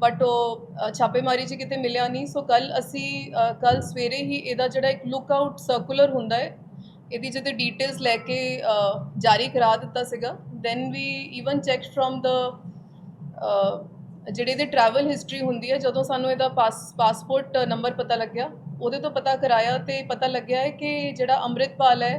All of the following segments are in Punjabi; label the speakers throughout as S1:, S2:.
S1: ਬਟ ਉਹ ਛਾਪੇਮਾਰੀ 'ਚ ਕਿਤੇ ਮਿਲਿਆ ਨਹੀਂ। ਸੋ ਕੱਲ ਅਸੀਂ ਕੱਲ ਸਵੇਰੇ ਹੀ ਇਹਦਾ ਜਿਹੜਾ ਇੱਕ ਲੁੱਕ ਆਊਟ ਸਰਕੂਲਰ ਹੁੰਦਾ ਹੈ, ਇਹਦੀ ਜਿਹਦੇ ਡੀਟੇਲਸ ਲੈ ਕੇ ਜਾਰੀ ਕਰਾ ਦਿੱਤਾ ਸੀਗਾ। Then we even check from the ਜਿਹੜੇ ਇਹਦੇ ਟਰੈਵਲ ਹਿਸਟਰੀ ਹੁੰਦੀ ਹੈ, ਜਦੋਂ ਸਾਨੂੰ ਇਹਦਾ ਪਾਸ ਪਾਸਪੋਰਟ ਨੰਬਰ ਪਤਾ ਲੱਗਿਆ, ਉਹਦੇ ਤੋਂ ਪਤਾ ਕਰਾਇਆ ਤੇ ਪਤਾ ਲੱਗਿਆ ਹੈ ਕਿ ਜਿਹੜਾ ਅੰਮ੍ਰਿਤਪਾਲ ਹੈ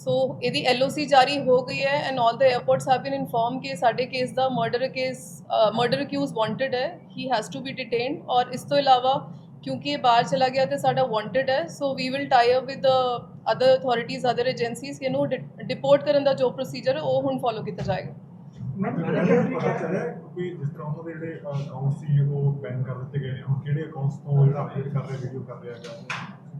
S1: ਸੋ ਇਹਦੀ ਐਲਓਸੀ ਜਾਰੀ ਹੋ ਗਈ ਹੈ and all the airports have been inform ਕਿ ਸਾਡੇ ਕੇਸ ਦਾ murder case murder accuse wanted ਹੈ he has to be detained ਔਰ ਇਸ ਤੋਂ ਇਲਾਵਾ ਕਿਉਂਕਿ ਇਹ ਬਾਹਰ ਚਲਾ ਗਿਆ ਤੇ ਸਾਡਾ ਵਾਂਟਡ ਹੈ so we will tie up with other authorities other agencies ਇਹਨੂੰ ਡਿਪੋਰਟ ਕਰਨ ਦਾ ਜੋ ਪ੍ਰੋਸੀਜਰ ਹੈ ਉਹ ਹੁਣ ਫੋਲੋ ਕੀਤਾ ਜਾਏਗਾ।
S2: ਮੈਂ ਪਤਾ ਚੱਲਿਆ ਕੋਈ ਜਿਸ ਤਰ੍ਹਾਂ ਉਹਨਾਂ ਦੇ ਜਿਹੜੇ ਅਕਾਊਂਟ ਸੀ ਉਹ ਬੈਨ ਕਰ ਦਿੱਤੇ ਗਏ ਨੇ। ਹੁਣ ਕਿਹੜੇ ਅਕਾਊਂਟਸ ਤੋਂ ਜਿਹੜਾ ਅਪਡੇਟ ਕਰ ਰਿਹਾ ਵੀਡੀਓ ਕਰ ਰਿਹਾ ਹੈਗਾ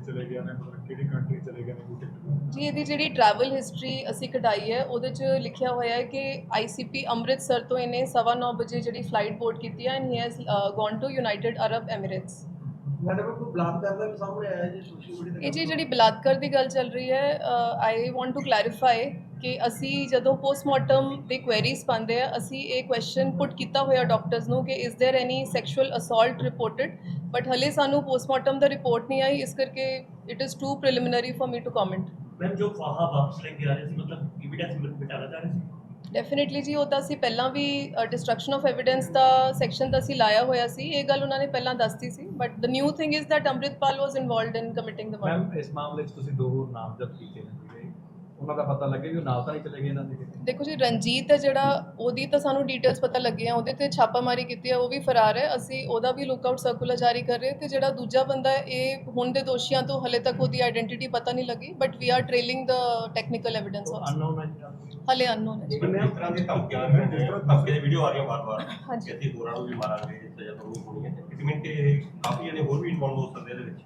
S2: ਚਲੇ ਗਏ ਨੇ ਮਤਲਬ ਕਿਹੜੀ ਕੰਟਰੀ ਚਲੇ ਗਏ ਨੇ ਕੋਈ ਟਿਕਟ
S1: ਜੀ ਇਹਦੀ ਜਿਹੜੀ ਟਰੈਵਲ ਹਿਸਟਰੀ ਅਸੀਂ ਕਢਾਈ ਹੈ ਉਹਦੇ 'ਚ ਲਿਖਿਆ ਹੋਇਆ ਹੈ ਕਿ ਆਈਸੀਪੀ ਅੰਮ੍ਰਿਤਸਰ ਤੋਂ ਇਹਨੇ 9:30 ਵਜੇ ਜਿਹੜੀ ਫਲਾਈਟ ਬੋਰਡ ਕੀਤੀ ਹੈ and he has gone to United Arab Emirates
S3: madam ਕੋਈ ਬਲਾਤਕਾਰ ਦਾ ਵੀ ਸਾਹਮਣੇ ਆਇਆ ਜੀ ਸੋਸ਼ਲ ਮੀਡੀਆ ਤੇ
S1: ਇਹ ਜੀ ਜਿਹੜੀ ਬਲਾਤਕਾਰ ਦੀ ਗੱਲ ਚੱਲ ਰਹੀ ਹੈ ਆਈ ਵਾਂਟ ਟੂ ਕਲੈਰੀਫਾਈ ਕਿ ਅਸੀਂ ਜਦੋਂ ਪੋਸਟਮਾਰਟਮ ਦੇ ਕੁਐਰੀਜ਼ ਪਾਉਂਦੇ ਆ ਅਸੀਂ ਇਹ ਕੁਐਸਚਨ ਪੁੱਟ ਕੀਤਾ ਹੋਇਆ ਡਾਕਟਰਸ ਨੂੰ ਕਿ is there any sexual assault reported but ਹਲੇ ਸਾਨੂੰ ਪੋਸਟਮਾਰਟਮ ਦਾ ਰਿਪੋਰਟ ਨਹੀਂ ਆਈ ਇਸ ਕਰਕੇ it is too preliminary for me to comment
S4: ma'am ਜੋ ਫਾਹਾ ਵਾਪਸ ਲੈ ਕੇ ਆ ਰਹੇ ਸੀ ਮਤਲਬ ਐਵੀਡੈਂਸ ਮਿਟਾਣਾ ਚਾਹ ਰਹੇ ਸੀ
S1: ਡੈਫੀਨਿਟਲੀ ਜੀ ਉਹ ਤਾਂ ਅਸੀਂ ਪਹਿਲਾਂ ਵੀ ਡਿਸਟਰਕਸ਼ਨ ਆਫ ਐਵੀਡੈਂਸ ਦਾ ਸੈਕਸ਼ਨ ਤਾਂ ਅਸੀਂ ਲਾਇਆ ਹੋਇਆ ਸੀ ਇਹ ਗੱਲ ਉਹਨਾਂ ਨੇ ਪਹਿਲਾਂ ਦੱਸਤੀ ਸੀ but the new thing is that Amritpal was involved in committing the murder
S5: ma'am ਇਸ ਮਾਮਲੇ 'ਚ ਤੁਸੀਂ ਦੋ ਹੋਰ ਨਾਮਜ਼ਦ ਕੀਤੇ ਨੇ। ਉਹਨਾਂ ਦਾ ਪਤਾ ਲੱਗੇ ਵੀ ਉਹ ਨਾਲ ਤਾਂ ਨਹੀਂ ਚਲੇ ਗਏ ਇਹਨਾਂ ਦੇ ਕਿਤੇ।
S1: ਦੇਖੋ ਜੀ ਰਣਜੀਤ ਹੈ ਜਿਹੜਾ ਉਹਦੀ ਤਾਂ ਸਾਨੂੰ ਡਿਟੇਲਸ ਪਤਾ ਲੱਗੀਆਂ ਉਹਦੇ ਤੇ ਛਾਪਾਮਾਰੀ ਕੀਤੀ ਹੈ ਉਹ ਵੀ ਫਰਾਰ ਹੈ। ਅਸੀਂ ਉਹਦਾ ਵੀ ਲੁੱਕਆਊਟ ਸਰਕੂਲਰ ਜਾਰੀ ਕਰ ਰਹੇ ਤੇ ਜਿਹੜਾ ਦੂਜਾ ਬੰਦਾ ਹੈ ਇਹ ਹੁਣ ਦੇ ਦੋਸ਼ੀਆਂ ਤੋਂ ਹਲੇ ਤੱਕ ਉਹਦੀ ਆਇਡੈਂਟੀਟੀ ਪਤਾ ਨਹੀਂ ਲੱਗੀ but we are trailing the technical evidence also
S5: unknown ਹੈ ਜੀ
S1: ਹਲੇ ਅਨਨੋਨ ਹੈ
S4: ਜਿਸ ਤਰ੍ਹਾਂ ਦੀ ਧਮਕੀਆਂ ਆ। ਰਹੀਆਂ ਨੇ ਧਮਕੀ ਦੀ ਵੀਡੀਓ ਆ ਰਹੀਆਂ ਵਾਰ-ਵਾਰ।
S1: ਹਾਂਜੀ।
S4: ਕਿ ਅਸੀਂ ਹੋਰਾਂ ਨੂੰ ਵੀ ਮਾਰਾਂਗੇ ਸਜ਼ਾ ਤੁਹਾਨੂੰ ਹੋਣੀ ਹੈ ਇਟ ਮੀਨ ਕਿ ਕਾਫੀ ਜਣੇ ਹੋਰ ਵੀ ਇਨਵੋਲਵ ਹੋ ਸਕਦੇ ਇਹਦੇ ਵਿੱਚ।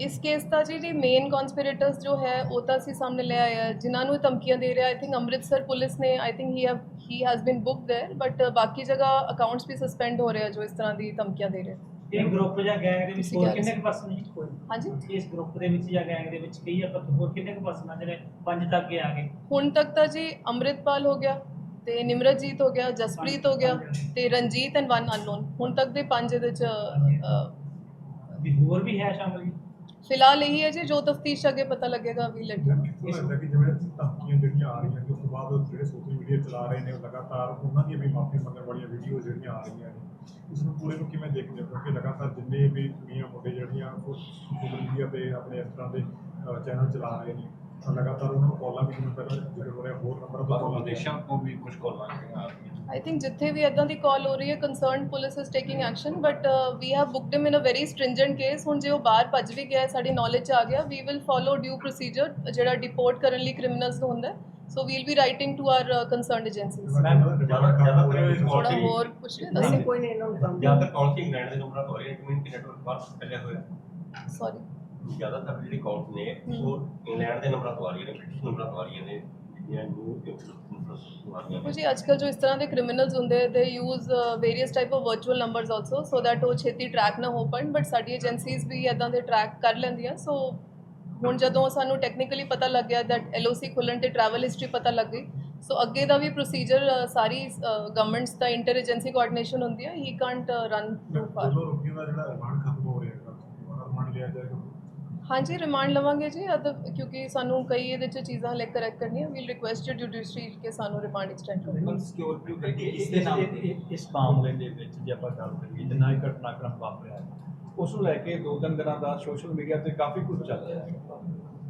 S1: ਇਸ ਕੇਸ ਦਾ ਜੀ ਜੀ ਮੇਨ ਕਨਸਪੀਰੇਟਰਸ ਜੋ ਹੈ ਉਹ ਤਾਂ ਅਸੀਂ ਸਾਹਮਣੇ ਲੈ ਆਏ ਆ ਜਿਨ੍ਹਾਂ ਨੂੰ ਇਹ ਧਮਕੀਆਂ ਦੇ ਰਿਹਾ ਆਈ ਥਿੰਕ ਅੰਮ੍ਰਿਤਸਰ ਪੁਲਿਸ ਨੇ I think he have he has been booked there but ਬਾਕੀ ਜਗ੍ਹਾ ਅਕਾਊਂਟਸ ਵੀ ਸਸਪੈਂਡ ਹੋ ਰਹੇ ਆ ਜੋ ਇਸ ਤਰ੍ਹਾਂ ਦੀ ਧਮਕੀਆਂ ਦੇ ਰਹੇ
S6: ਇਹ ਗਰੁੱਪ ਜਾਂ ਗੈਂਗ ਦੇ ਵਿੱਚ
S1: ਤੁਸੀਂ
S6: ਹੋਰ
S1: ਕਹਿ ਰਹੇ
S6: ਕਿੰਨੇ ਕੁ ਪਰਸਨ ਨੇ
S1: ਹਾਂਜੀ
S6: ਇਸ ਗਰੁੱਪ ਦੇ ਵਿੱਚ ਜਾਂ ਗੈਂਗ ਦੇ ਵਿੱਚ ਕਈ ਆਪਾਂ ਹੋਰ ਕਿੰਨੇ ਕੁ ਪਰਸਨ ਆ ਜਿਹੜੇ ਪੰਜ ਤੱਕ ਕੇ ਆ ਗਏ
S1: ਹੁਣ ਤੱਕ ਤਾਂ ਜੀ ਅੰਮ੍ਰਿਤਪਾਲ ਹੋ ਗਿਆ ਤੇ ਨਿਮਰਤਜੀਤ ਹੋ ਗਿਆ ਜਸਪ੍ਰੀਤ ਹੋ ਗਿਆ ਤੇ ਰਣਜੀਤ ਐਂਡ ਵਨ ਅਨਨੋਨ ਹੁਣ ਤੱਕ ਦੇ ਪੰਜ ਇਹਦੇ ਚ ਅ,
S6: ਵੀ ਹੋਰ ਵੀ ਹੈ ਸ਼ਾਮਲ ਜੀ
S1: ਫਿਲਹਾਲ ਇਹੀ ਹੈ ਜੀ, ਜੋ ਤਫਤੀਸ਼ ਅੱਗੇ ਪਤਾ ਲੱਗੇਗਾ ਵੀ ਲੈਟ
S2: ਲੱਗਦਾ ਕਿ ਜਿਵੇਂ ਧਮਕੀਆਂ ਜਿਹੜੀਆਂ ਆ ਰਹੀਆਂ ਨੇ, ਉਸ ਤੋਂ ਬਾਅਦ ਜਿਹੜੇ ਸੋਸ਼ਲ ਮੀਡੀਆ ਚਲਾ ਰਹੇ ਨੇ, ਉਹ ਲਗਾਤਾਰ ਉਹਨਾਂ ਦੀਆਂ ਵੀ ਮਾਫੀ ਮੰਗਣ ਵਾਲੀਆਂ ਵੀਡੀਓ ਜਿਹੜੀਆਂ ਆ ਰਹੀਆਂ ਨੇ, ਇਸ ਨੂੰ ਪੂਰੇ ਨੂੰ ਕਿਵੇਂ ਦੇਖਦੇ ਹੋ? ਕਿਉਂਕਿ ਲਗਾਤਾਰ ਜਿੰਨੇ ਵੀ ਕੁੜੀਆਂ ਮੁੰਡੇ ਜਿਹੜੀਆਂ ਉਹ ਸੋਸ਼ਲ ਮੀਡੀਆ ਤੇ ਆਪਣੇ ਇਸ ਤਰ੍ਹਾਂ ਦੇ ਚੈਨਲ ਚਲਾ ਰਹੇ ਨੇ ਤਾਂ ਲਗਾਤਾਰ ਉਹਨਾਂ ਨੂੰ ਕਾਲਾਂ ਵੀ ਪਹਿਲਾਂ ਜ਼ਿਕਰ ਹੋ ਰਿਹਾ ਹੋਰ ਨੰਬਰ ਤੋਂ ਕਾਲਾਂ
S5: ਵਿਦੇਸ਼ਾਂ ਤੋਂ ਵੀ ਕੁਝ ਕਾਲਾਂ ਆ ਰਹੀਆਂ
S1: ਆਈ ਥਿੰਕ ਜਿੱਥੇ ਵੀ ਇਦਾਂ ਦੀ ਕਾਲ ਹੋ ਰਹੀ ਹੈ concerned police is taking action but we have booked him in a very stringent case ਹੁਣ ਜੇ ਉਹ ਬਾਹਰ ਭੱਜ ਵੀ ਗਿਆ ਹੈ, ਸਾਡੀ ਨੌਲੇਜ 'ਚ ਆ ਗਿਆ we will follow due procedure ਜਿਹੜਾ ਡਿਪੋਰਟ ਕਰਨ ਲਈ ਕ੍ਰਿਮੀਨਲਸ ਨੂੰ ਹੁੰਦਾ so we'll be writing to
S4: our concerned agencies
S1: ਥੋੜਾ ਹੋਰ ਕੁਝ
S3: ਨਹੀਂ।
S1: ਦੱਸੋ
S3: ਕੋਈ ਨਹੀਂ ਇਹਨਾਂ ਨੂੰ
S4: ਜ਼ਿਆਦਾਤਰ ਕਾਲ ਸੀ ਇੰਗਲੈਂਡ ਦੇ ਨੰਬਰਾਂ ਤੋਂ ਆ ਰਹੀਆਂ ਇਟ ਮੀਨ ਕਿ ਨੈਟਵਰਕ ਬਾਹਰ ਫੈਲਿਆ ਹੋਇਆ।
S1: ਸੌਰੀ
S4: ਜ਼ਿਆਦਾਤਰ ਜਿਹੜੀ ਕਾਲਸ ਨੇ। ਉਹ ਇੰਗਲੈਂਡ ਦੇ ਨੰਬਰਾਂ ਤੋਂ ਆ ਰਹੀਆਂ ਨੇ ਬ੍ਰਿਟਿਸ਼ ਨੰਬਰਾਂ ਤੋਂ ਆ ਰਹੀਆਂ ਨੇ
S1: ਜੀ ਅੱਜਕੱਲ ਜੋ ਇਸ ਤਰ੍ਹਾਂ ਦੇ ਕ੍ਰਿਮੀਨਲਸ ਹੁੰਦੇ they use various type of virtual numbers also so that ਉਹ ਛੇਤੀ ਟਰੈਕ ਨਾ ਹੋ ਪਾਣ ਬਟ ਸਾਡੀ ਏਜੰਸੀਜ਼ ਵੀ ਇਦਾਂ ਦੇ ਟਰੈਕ ਕਰ ਲੈਂਦੀਆਂ ਸੋ ਹੁਣ ਜਦੋਂ ਸਾਨੂੰ ਟੈਕਨੀਕਲੀ ਪਤਾ ਲੱਗ ਗਿਆ ਦੈਟ ਐਲਓਸੀ ਖੁੱਲਣ ਤੇ ਟਰੈਵਲ ਹਿਸਟਰੀ ਪਤਾ ਲੱਗ ਗਈ ਸੋ ਅੱਗੇ ਦਾ ਵੀ ਪ੍ਰੋਸੀਜਰ ਸਾਰੀ ਗਵਰਨਮੈਂਟਸ ਦਾ ਇੰਟਰ ਏਜੰਸੀ ਕੋਆਰਡੀਨੇਸ਼ਨ ਹੁੰਦੀ ਹੈ he can't
S2: run too far ਜਿਹੜਾ ਰਿਮਾਂਡ ਖਤਮ ਹੋ ਰਿਹਾ ਹੈ ਰਿਮਾਂਡ ਲਿਆ ਜਾਏਗਾ
S1: ਹਾਂਜੀ ਰਿਮਾਂਡ ਲਵਾਂਗੇ ਜੀ। ਅਦ ਕਿਉਂਕਿ ਸਾਨੂੰ ਕਈ ਇਹਦੇ ਚ ਚੀਜ਼ਾਂ ਹਲੇ ਕਰੈਕਟ ਕਰਨੀਆਂ। ਵੀਲ ਰਿਕੁਐਸਟ ਜੁਡੀਸ਼ਰੀ ਕਿ ਸਾਨੂੰ ਰਿਮਾਂਡ ਐਕਸਟੈਂਡ ਕਰੋ।
S5: ਬਿਲਕੁਲ ਸਿਕਿਉਰਿਟੀ ਗੱਡੀ ਇਸ ਦੇ ਨਾਮ ਤੇ ਇਸ ਮਾਮਲੇ ਦੇ ਵਿੱਚ ਜੇ ਆਪਾਂ ਗੱਲ ਕਰੀਏ ਜਿੰਨਾ ਇਹ ਘਟਨਾਕ੍ਰਮ ਵਾਪਰਿਆ ਹੈ, ਉਸ ਨੂੰ ਲੈ ਕੇ ਦੋ ਤਿੰਨ ਦਿਨਾਂ ਦਾ ਸੋਸ਼ਲ ਮੀਡੀਆ ਤੇ ਕਾਫੀ ਕੁਝ ਚੱਲ ਰਿਹਾ ਹੈ।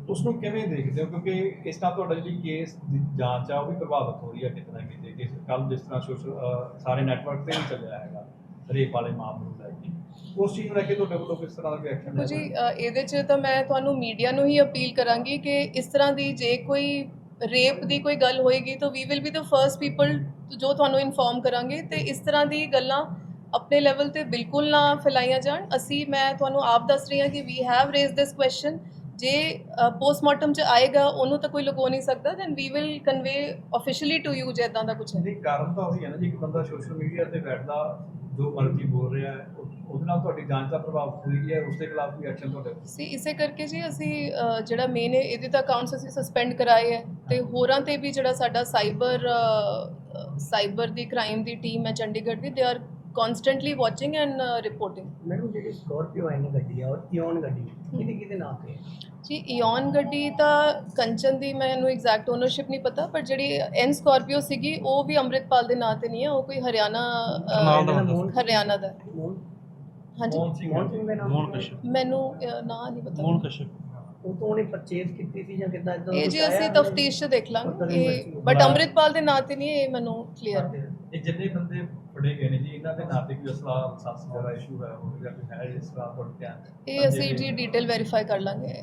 S5: ਉਸ ਨੂੰ ਕਿਵੇਂ ਦੇਖਦੇ ਹੋ? ਕਿਉਂਕਿ ਇਸ ਨਾਲ ਤੁਹਾਡਾ ਜਿਹੜੀ ਕੇਸ ਦੀ ਜਾਂਚ ਆ ਉਹ ਵੀ ਪ੍ਰਭਾਵਿਤ ਹੋ ਰਹੀ ਹੈ ਕਿਤੇ ਨਾ ਕਿਤੇ। ਕਿ ਕੱਲ ਜਿਸ ਤਰ੍ਹਾਂ ਸੋਸ਼ਲ ਸਾਰੇ ਨੈਟਵਰਕ ਤੇ ਵੀ ਚੱਲਿਆ ਹੈਗਾ ਰੇਪ ਵਾਲੇ ਮਾਮਲੇ ਨੂੰ ਲੈ ਕੇ। ਉਸ ਚੀਜ਼ ਨੂੰ ਲੈ ਕੇ ਤੁਹਾਡੇ ਵੱਲੋਂ ਕਿਸ ਤਰ੍ਹਾਂ ਦਾ ਰਿਐਕਸ਼ਨ
S1: ਦੇਖੋ ਜੀ ਇਹਦੇ 'ਚ ਤਾਂ ਮੈਂ ਤੁਹਾਨੂੰ ਮੀਡੀਆ ਨੂੰ ਹੀ ਅਪੀਲ ਕਰਾਂਗੀ ਕਿ ਇਸ ਤਰ੍ਹਾਂ ਦੀ ਜੇ ਕੋਈ ਰੇਪ ਦੀ ਕੋਈ ਗੱਲ ਹੋਏਗੀ ਤਾਂ we will be the first people ਜੋ ਤੁਹਾਨੂੰ ਇਨਫੋਰਮ ਕਰਾਂਗੇ ਤੇ ਇਸ ਤਰ੍ਹਾਂ ਦੀ ਗੱਲਾਂ ਆਪਣੇ ਲੈਵਲ ਤੇ ਬਿਲਕੁਲ ਨਾ ਫੈਲਾਈਆਂ ਜਾਣ। ਅਸੀਂ ਮੈਂ ਤੁਹਾਨੂੰ ਆਪ ਦੱਸ ਰਹੀ ਹਾਂ ਕਿ we have raise this question ਜੇ ਪੋਸਟਮਾਰਟਮ 'ਚ ਆਏਗਾ ਉਹਨੂੰ ਤਾਂ ਕੋਈ ਲੁਕੋ ਨਹੀਂ ਸਕਦਾ then we will convey officially to you ਜੇ ਇੱਦਾਂ ਦਾ ਕੁਝ ਹੈ।
S5: ਨਹੀਂ ਕਾਰਨ ਤਾਂ ਉਹੀ ਹੈ ਨਾ ਜੀ ਇੱਕ ਬੰਦਾ ਸੋਸ਼ਲ ਮੀਡੀਆ ਤੇ ਬੈਠਦਾ ਜੋ ਮਰਜ਼ੀ ਬੋਲ ਰਿਹਾ ਹੈ ਉਹਦੇ ਨਾਲ ਤੁਹਾਡੀ ਜਾਂਚ ਦਾ ਪ੍ਰਭਾਵ ਹੋਈ ਹੈ ਉਸ ਦੇ ਖਿਲਾਫ ਵੀ ਐਕਸ਼ਨ ਤੁਹਾਡੇ
S1: ਸੀ ਇਸੇ ਕਰਕੇ ਜੀ ਅਸੀਂ ਜਿਹੜਾ ਮੇਨ ਹੈ ਇਹਦੇ ਤਾਂ ਅਕਾਊਂਟਸ ਅਸੀਂ ਸਸਪੈਂਡ ਕਰਾਏ ਹੈ ਤੇ ਹੋਰਾਂ ਤੇ ਵੀ ਜਿਹੜਾ ਸਾਡਾ ਸਾਈਬਰ ਸਾਈਬਰ ਦੀ ਕ੍ਰਾਈਮ ਦੀ ਟੀਮ ਹੈ ਚੰਡੀਗੜ੍ਹ ਦੀ they are constantly watching and reporting
S3: madam ਜਿਹੜੀ ਸਕਾਰਪੀਓ ਆਈ ਨੇ ਗੱਡੀ ਆ ਔਰ ਇਓਨ ਗੱਡੀ ਕਿਹਦੇ ਕਿਹਦੇ ਨਾਮ ਤੇ ਹੈ?
S1: ਜੀ ਇਓਨ ਗੱਡੀ ਤਾਂ ਕੰਚਨ ਦੀ ਮੈਨੂੰ ਐਗਜ਼ੈਕਟ ਓਨਰਸ਼ਿਪ ਨਹੀਂ ਪਤਾ ਪਰ ਜਿਹੜੀ ਐਨ ਸਕਾਰਪੀਓ ਸੀਗੀ ਉਹ ਵੀ ਅੰਮ੍ਰਿਤਪਾਲ ਦੇ ਨਾਂ ਤੇ ਨਹੀਂ ਹੈ ਉਹ ਕੋਈ ਹਰਿਆਣਾ ਹਰਿਆਣਾ ਦਾ। ਹਾਂਜੀ।
S5: ਮੋਹਨ ਸਿੰਘ
S3: ਮੋਹਨ ਸਿੰਘ ਦੇ ਨਾਮ
S7: ਮੋਹਨ ਕਸ਼ਯਪ
S1: ਮੈਨੂੰ ਅ, ਨਾਂ ਨਹੀਂ ਪਤਾ।
S7: ਮੋਹਨ ਕਸ਼ਯਪ
S3: ਉਹ ਤੋਂ ਉਹਨੇ ਪਰਚੇਜ਼ ਕੀਤੀ ਸੀ ਜਾਂ ਕਿੱਦਾਂ ਇਦਾਂ
S1: ਇਹ ਜੀ ਅਸੀਂ ਤਫਤੀਸ਼ 'ਚ ਦੇਖ ਲਾਂਗੇ। ਇਹ ਬਟ ਅੰਮ੍ਰਿਤਪਾਲ ਦੇ ਨਾਂ ਤੇ ਨਹੀਂ ਇਹ ਮੈਨੂੰ ਕਲੀਅਰ
S5: ਇਹ ਜਿੰਨੇ ਬੰਦੇ ਫੜੇ ਗਏ ਨੇ ਜੀ ਇਹਨਾਂ ਦੇ ਨਾਂ ਤੇ ਕੋਈ ਅਸਲਾ ਲਾਇਸੈਂਸ ਵਗੈਰਾ ਇਸ਼ੂ ਹੈ ਹੋਵੇਗਾ ਕੋਈ ਹੈ ਇਸ ਤਰ੍ਹਾਂ ਤੁਹਾਡੇ ਧਿਆਨ?
S1: ਇਹ ਅਸੀਂ ਜੀ ਡਿਟੇਲ ਵੈਰੀਫਾਈ ਕਰ ਲਾਂਗੇ।